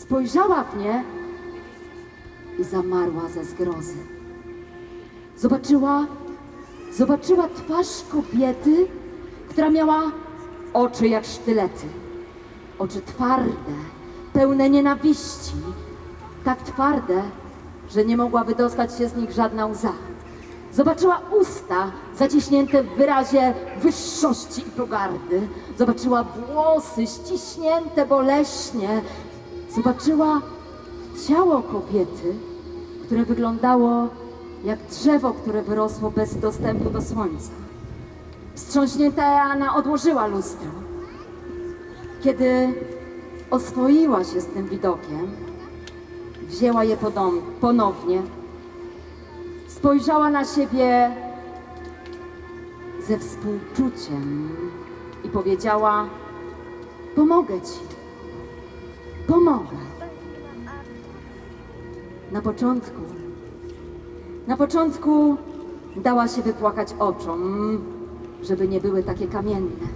Spojrzała w nie i zamarła ze zgrozy. Zobaczyła, zobaczyła twarz kobiety, która miała oczy jak sztylety. Oczy twarde, pełne nienawiści, tak twarde, że nie mogła wydostać się z nich żadna łza. Zobaczyła usta zaciśnięte w wyrazie wyższości i pogardy. Zobaczyła włosy ściśnięte boleśnie. Zobaczyła ciało kobiety, które wyglądało jak drzewo, które wyrosło bez dostępu do słońca. Wstrząśnięta Joanna odłożyła lustro. Kiedy oswoiła się z tym widokiem, wzięła je ponownie, spojrzała na siebie ze współczuciem i powiedziała: Pomogę ci, pomogę. Na początku, na początku dała się wypłakać oczom, żeby nie były takie kamienne.